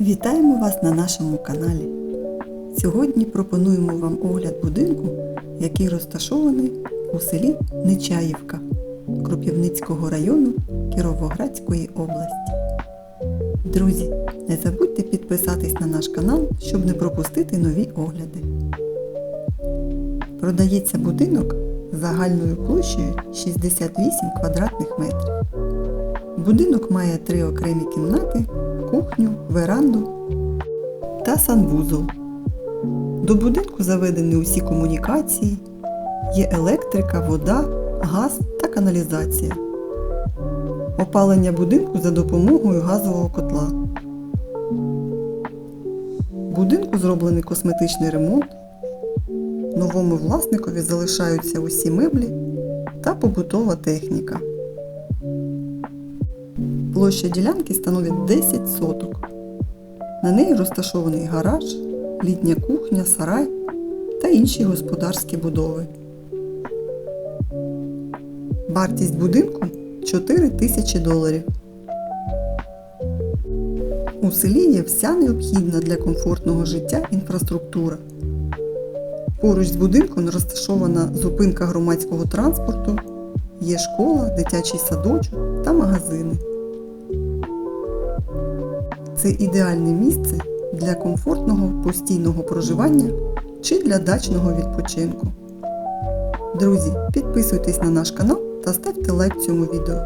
Вітаємо вас на нашому каналі. Сьогодні пропонуємо вам огляд будинку, який розташований у селі Нечаївка Кропивницького району Кіровоградської області. Друзі, не забудьте підписатись на наш канал, щоб не пропустити нові огляди. Продається будинок загальною площею 68 квадратних метрів. Будинок має три окремі кімнати, кухню, веранду та санвузол. До будинку заведені усі комунікації, є електрика, вода, газ та каналізація. Опалення будинку за допомогою газового котла. Будинку зроблений косметичний ремонт. Новому власникові залишаються усі меблі та побутова техніка. Площа ділянки становить 10 соток. На неї розташований гараж, літня кухня, сарай та інші господарські будови. Вартість будинку 4 тисячі доларів. У селі є вся необхідна для комфортного життя інфраструктура. Поруч з будинком розташована зупинка громадського транспорту, є школа, дитячий садочок та магазини. Це ідеальне місце для комфортного постійного проживання чи для дачного відпочинку. Друзі, підписуйтесь на наш канал та ставте лайк цьому відео.